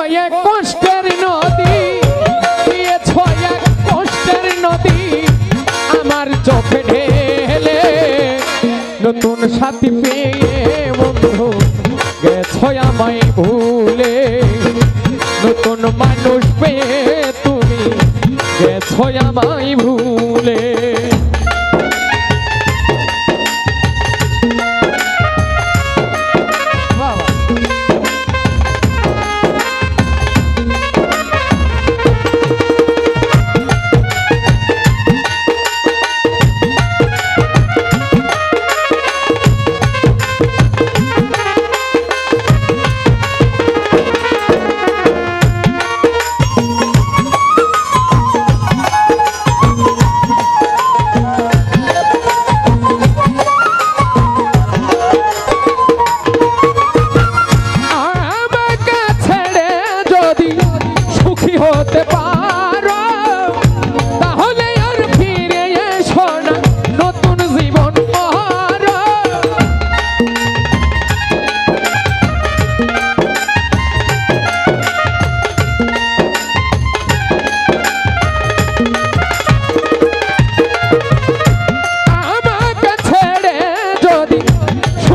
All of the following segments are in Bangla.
এক কষ্টের নদী দিয়েছ এক কষ্টের নদী, আমার চোখে ঢেলে নতুন সাথী পেয়ে বন্ধু গেছ আমায় ভুলে। নতুন মানুষ পেয়ে তুমি গেছ আমায় ভুলে।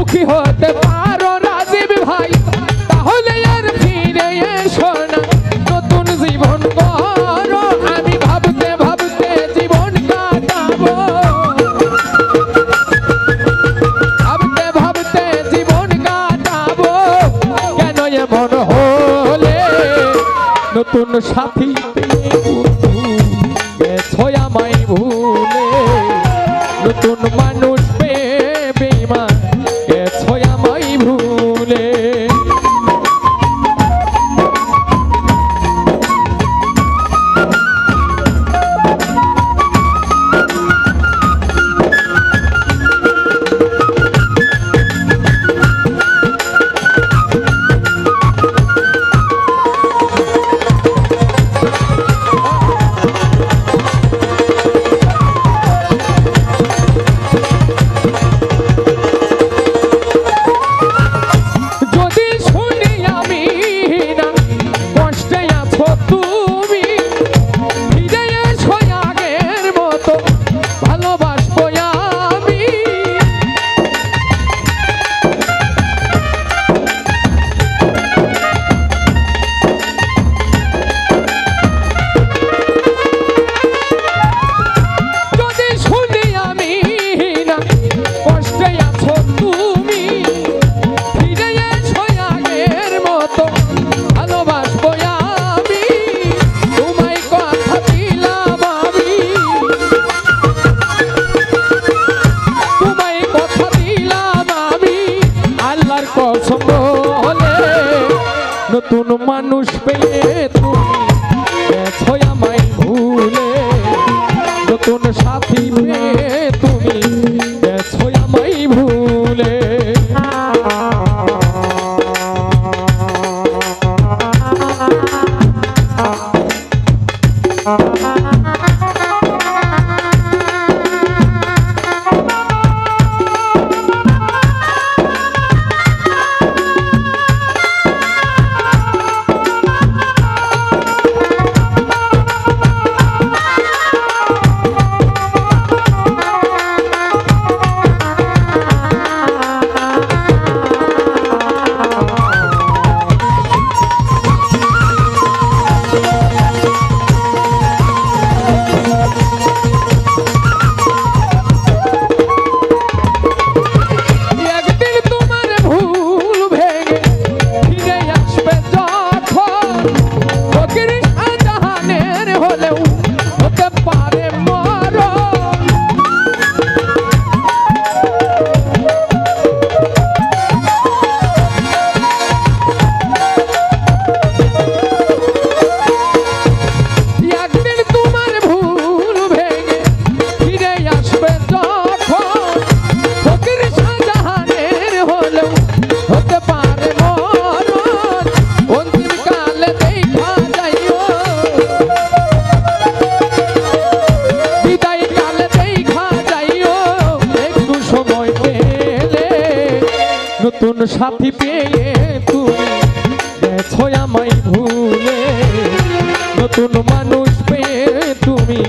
সুখী হতে পারো রাজীব ভাই। তাহলে আর ফিরে এসো না। নতুন জীবন করো। আমি ভাবতে ভাবতে জীবন কাটাবো। ভাবতে ভাবতে জীবন কাটাবো। কেন এমন হলে? নতুন সাথী গেছো আমায় ভুলে। নতুন মানুষ ভুলে কসম হলে নতুন মানুষ পেয়ে তুমি আমায় ভুলে। নতুন সাথী পেয়ে তুমি গেছো আমায় ভুলে। একদিন সাথী পেয়ে তুমি গেছো আমায় ভুলে। নতুন মানুষ পেয়ে তুমি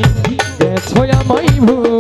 গেছো আমায় ভুলে।